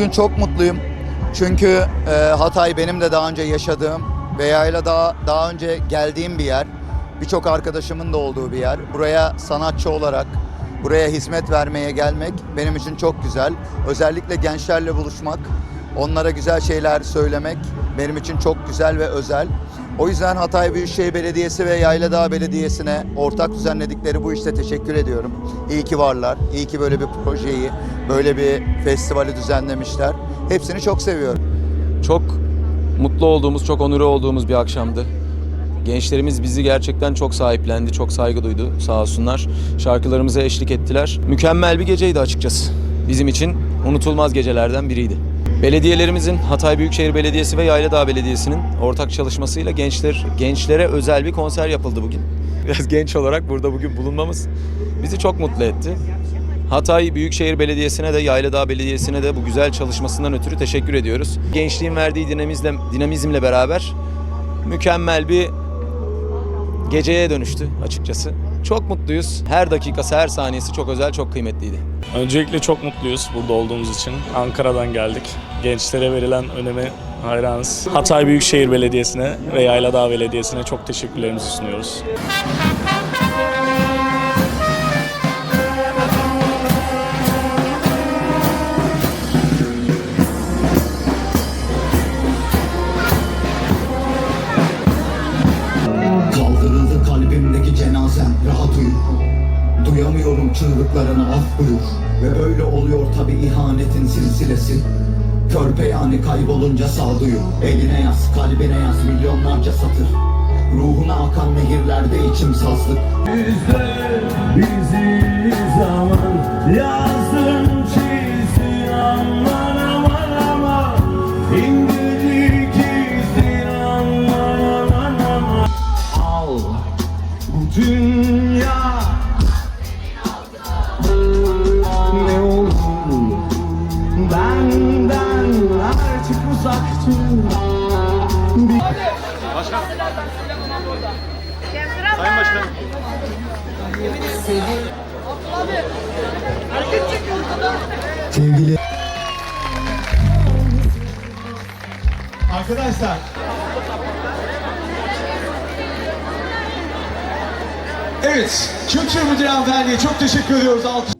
Bugün çok mutluyum. Çünkü e, Hatay benim de daha önce yaşadığım ve yayla daha, daha önce geldiğim bir yer. Birçok arkadaşımın da olduğu bir yer. Buraya sanatçı olarak, buraya hizmet vermeye gelmek benim için çok güzel. Özellikle gençlerle buluşmak, onlara güzel şeyler söylemek benim için çok güzel ve özel. O yüzden Hatay Büyükşehir Belediyesi ve Yayladağ Belediyesi'ne ortak düzenledikleri bu işte teşekkür ediyorum. İyi ki varlar. İyi ki böyle bir projeyi, böyle bir festivali düzenlemişler. Hepsini çok seviyorum. Çok mutlu olduğumuz, çok onuru olduğumuz bir akşamdı. Gençlerimiz bizi gerçekten çok sahiplendi, çok saygı duydu sağ olsunlar. Şarkılarımıza eşlik ettiler. Mükemmel bir geceydi açıkçası. Bizim için unutulmaz gecelerden biriydi. Belediyelerimizin Hatay Büyükşehir Belediyesi ve Yayladağ Belediyesi'nin ortak çalışmasıyla gençler gençlere özel bir konser yapıldı bugün. Biraz genç olarak burada bugün bulunmamız bizi çok mutlu etti. Hatay Büyükşehir Belediyesi'ne de Yayladağ Belediyesi'ne de bu güzel çalışmasından ötürü teşekkür ediyoruz. Gençliğin verdiği dinamizle, dinamizmle beraber mükemmel bir geceye dönüştü açıkçası. Çok mutluyuz. Her dakikası, her saniyesi çok özel, çok kıymetliydi. Öncelikle çok mutluyuz burada olduğumuz için. Ankara'dan geldik. Gençlere verilen öneme hayranız. Hatay Büyükşehir Belediyesi'ne ve Yayladağ Belediyesi'ne çok teşekkürlerimizi sunuyoruz. Duyamıyorum çığlıklarını af buyur. Ve böyle oluyor tabi ihanetin silsilesi. Körpe yani kaybolunca sağduyu. Eline yaz kalbine yaz milyonlarca satır. Ruhuna akan nehirlerde içim sazlık. Bizi zaman yazdım çizdin aman aman aman. İncecik izdin aman aman aman. Al bu dünya uzak dur Sevgili Arkadaşlar. Evet, Kültür Müdürü Hanımefendi'ye çok teşekkür ediyoruz. Alkış